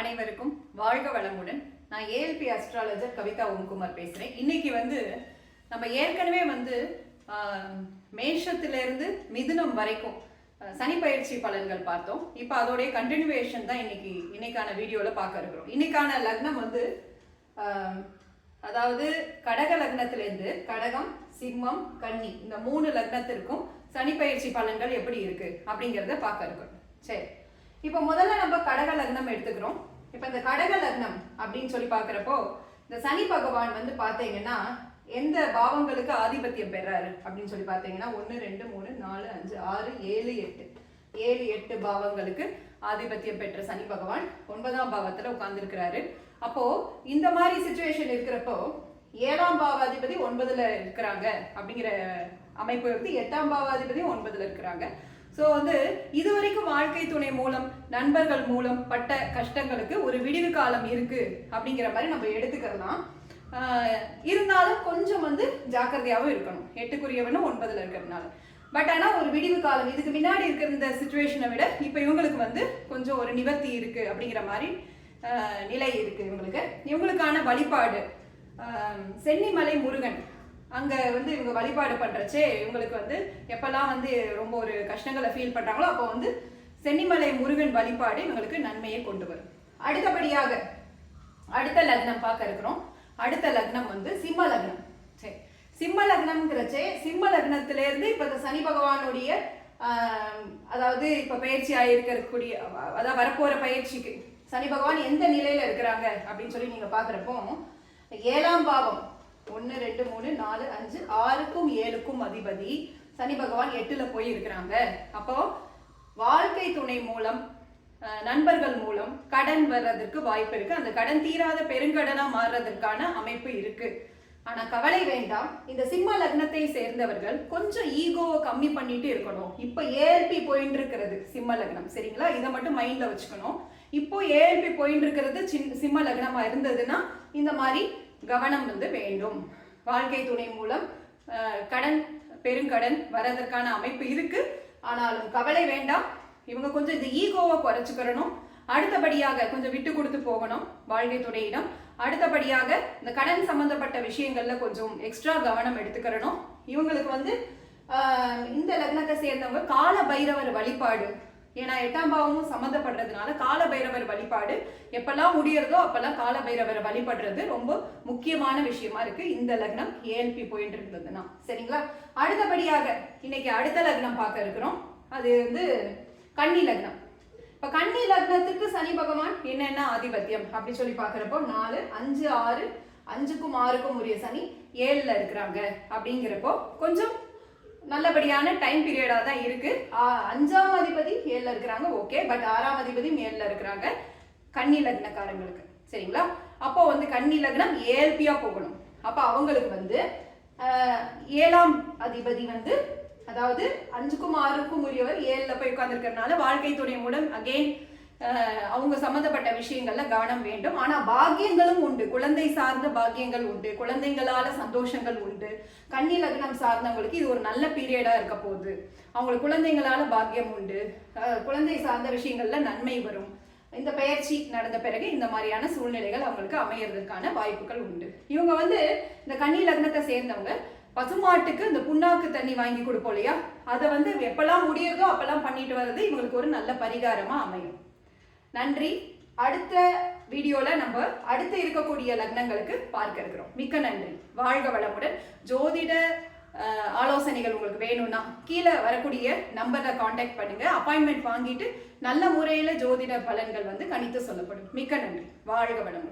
அனைவருக்கும் வாழ்க வளமுடன். நான் ஏஎல்பி அஸ்ட்ராலஜர் கவிதா ஓம்குமார் பேசுகிறேன் இன்னைக்கு வந்து நம்ம ஏற்கனவே வந்து ஆஹ், மேஷத்திலிருந்து மிதுனம் வரைக்கும் சனி பயிற்சி பலன்கள் பார்த்தோம். இப்போ அதோடைய கண்டினியூவேஷன் தான் இன்னைக்கு இன்னைக்கான வீடியோவில் பார்க்க இருக்கிறோம். இன்னைக்கான லக்னம் வந்து அதாவது கடக லக்னத்திலேருந்து கடகம் சிம்மம் கன்னி இந்த மூணு லக்னத்திற்கும் சனி பயிற்சி பலன்கள் எப்படி இருக்கு அப்படிங்கிறத பார்க்க இருக்கிறோம். சரி. இப்போ முதல்ல நம்ம கடக லக்னம் எடுத்துக்கிறோம். இப்போ இந்த கடக லக்னம் அப்படின்னு சொல்லி பார்க்குறப்போ இந்த சனி பகவான் வந்து பார்த்தீங்கன்னா எந்த பாவங்களுக்கு ஆதிபத்தியம் பெறாரு அப்படின்னு சொல்லி பார்த்தீங்கன்னா ஒன்று ரெண்டு மூணு நாலு அஞ்சு ஆறு ஏழு எட்டு. ஏழு எட்டு பாவங்களுக்கு ஆதிபத்தியம் பெற்ற சனி பகவான் ஒன்பதாம் பாவத்துல உட்கார்ந்துருக்கிறாரு. அப்போ இந்த மாதிரி சுச்சுவேஷன் இருக்கிறப்போ ஏழாம் பாவாதிபதி ஒன்பதுல இருக்கிறாங்க அப்படிங்கிற அமைப்பு வந்து எட்டாம் பாவாதிபதி ஒன்பதுல இருக்கிறாங்க. ஸோ வந்து இது வரைக்கும் வாழ்க்கை துணை மூலம் நண்பர்கள் மூலம் பட்ட கஷ்டங்களுக்கு ஒரு விடிவு காலம் இருக்கு அப்படிங்கிற மாதிரி நம்ம எடுத்துக்கலாம் இருந்தாலும் கொஞ்சம் வந்து ஜாக்கிரதையாகவும் இருக்கணும். எட்டுக்குரியவனும் ஒன்பதுல இருக்கிறதுனால. பட் ஆனால் ஒரு விடிவு காலம் இதுக்கு முன்னாடி இருக்கிற இந்த சுச்சுவேஷனை விட இப்போ இவங்களுக்கு வந்து கொஞ்சம் ஒரு நிவர்த்தி இருக்கு அப்படிங்கிற மாதிரி நிலை இருக்கு இவங்களுக்கு. இவங்களுக்கான வழிபாடு சென்னிமலை முருகன். அங்கே வந்து இவங்க வழிபாடு பண்ணுறச்சே இவங்களுக்கு வந்து எப்போல்லாம் வந்து ரொம்ப ஒரு கஷ்டங்களை ஃபீல் பண்ணுறாங்களோ அப்போ வந்து சென்னிமலை முருகன் வழிபாடு இவங்களுக்கு நன்மையை கொண்டு வரும். அடுத்தபடியாக அடுத்த லக்னம் பார்க்க இருக்கிறோம். அடுத்த லக்னம் வந்து சிம்ம லக்னம். சரி சிம்ம லக்னம்ங்கிறச்சே சிம்ம லக்னத்திலேருந்து இப்போ இந்த சனி பகவானுடைய அதாவது இப்போ பயிற்சி ஆகியிருக்கக்கூடிய அதாவது வரப்போகிற பயிற்சிக்கு சனி பகவான் எந்த நிலையில் இருக்கிறாங்க அப்படின்னு சொல்லி நீங்கள் பார்க்குறப்போ ஏழாம் பாவம். ஒன்று ரெண்டு மூணு நாலு அஞ்சு ஆறுக்கும் ஏழுக்கும் அதிபதி சனி பகவான் எட்டில் போய் இருக்கிறாங்க அப்போ வாழ்க்கை துணை மூலம் நண்பர்கள் மூலம் கடன் வர்றதுக்கு வாய்ப்பு இருக்கு. அந்த கடன் தீராத பெருங்கடனா மாறுறதற்கான அமைப்பு இருக்கு. ஆனா கவலை வேண்டாம். இந்த சிம்ம லக்னத்தை சேர்ந்தவர்கள் கொஞ்சம் ஈகோவை கம்மி பண்ணிட்டு இருக்கணும். இப்போ ஏஎல்பி போயின்னு இருக்கிறது சிம்ம லக்னம். சரிங்களா? இதை மட்டும் மைண்ட்ல வச்சுக்கணும். இப்போ ஏஎல்பி போயின்னு இருக்கிறது சின் சிம்ம லக்னமா இருந்ததுன்னா இந்த மாதிரி கவனம் வந்து வேண்டும். வாழ்க்கை துணை மூலம் கடன் பெருங்கடன் வரதற்கான அமைப்பு இருக்கு. ஆனாலும் கவலை வேண்டாம். இவங்க கொஞ்சம் இந்த ஈகோவை குறைச்சிக்கிறணும். அடுத்தபடியாக கொஞ்சம் விட்டு கொடுத்து போகணும் வாழ்க்கை துணையிடம். அடுத்தபடியாக இந்த கடன் சம்பந்தப்பட்ட விஷயங்கள்ல கொஞ்சம் எக்ஸ்ட்ரா கவனம் எடுத்துக்கிறணும். இவங்களுக்கு வந்து இந்த லக்னத்தை சேர்ந்தவங்க கால பைரவர் வழிபாடு ஏன்னா எட்டாம் பாவமும் சம்மந்தப்படுறதுனால கால பைரவர் வழிபாடு எப்பெல்லாம் முடியறதோ அப்பெல்லாம் கால பைரவரை வழிபடுறது ரொம்ப முக்கியமான விஷயமா இருக்கு. இந்த லக்னம் ஏஎல்பி போயிட்டு இருந்ததுன்னா சரிங்களா? அடுத்தபடியாக இன்னைக்கு அடுத்த லக்னம் பார்க்க இருக்கிறோம். அது வந்து கன்னி லக்னம். இப்ப கன்னி லக்னத்துக்கு சனி பகவான் என்னென்ன ஆதிபத்தியம் அப்படி சொல்லி பாக்குறப்போ நாலு அஞ்சு ஆறு அஞ்சுக்கும் ஆறுக்கும் உரிய சனி ஏழுல இருக்கிறாங்க அப்படிங்கிறப்போ கொஞ்சம் நல்லபடியான டைம் பீரியடாக தான் இருக்குது அஞ்சாம் அதிபதி ஏழில் இருக்கிறாங்க ஓகே பட் ஆறாம் அதிபதி மேலில் இருக்கிறாங்க கன்னி லக்னக்காரங்களுக்கு. சரிங்களா? அப்போ வந்து கன்னி லக்னம் ஏல்பியா போகணும். அப்போ அவங்களுக்கு வந்து ஏழாம் அதிபதி வந்து அதாவது அஞ்சுக்கும் ஆறுக்கும் உரியவர் ஏழில் போய் உட்காந்துருக்கிறதுனால வாழ்க்கை துணை மூலம் அகெயின் அவங்க சம்மந்தப்பட்ட விஷயங்கள்ல கவனம் வேண்டும். ஆனா பாக்கியங்களும் உண்டு. குழந்தை சார்ந்த பாக்கியங்கள் உண்டு. குழந்தைங்களால சந்தோஷங்கள் உண்டு. கன்னி லக்னம் சார்ந்தவங்களுக்கு இது ஒரு நல்ல பீரியடா இருக்க போகுது. அவங்களுக்கு குழந்தைங்களால பாக்கியம் உண்டு. குழந்தை சார்ந்த விஷயங்கள்ல நன்மை வரும். இந்த பயிற்சி நடந்த பிறகு இந்த மாதிரியான சூழ்நிலைகள் அவங்களுக்கு அமையறதுக்கான வாய்ப்புகள் உண்டு. இவங்க வந்து இந்த கன்னி லக்னத்தை சேர்ந்தவங்க. பசுமாட்டுக்கு இந்த புண்ணாக்கு தண்ணி வாங்கி கொடுப்போம் இல்லையா? அதை வந்து எப்பெல்லாம் முடியுதோ அப்பெல்லாம் பண்ணிட்டு வர்றது இவங்களுக்கு ஒரு நல்ல பரிகாரமா அமையும். நன்றி. அடுத்த வீடியோல நம்ம அடுத்து இருக்கக்கூடிய லக்னங்களுக்கு பார்க்க இருக்கிறோம். மிக்க நன்றி. வாழ்க வளமுடன். ஜோதிட ஆலோசனைகள் உங்களுக்கு வேணும்னா கீழே வரக்கூடிய நம்பரை காண்டாக்ட் பண்ணுங்க. அப்பாயின்மெண்ட் வாங்கிட்டு நல்ல முறையில் ஜோதிட பலன்கள் வந்து கணித்து சொல்லப்படும். மிக்க நன்றி. வாழ்க வளமுடன்.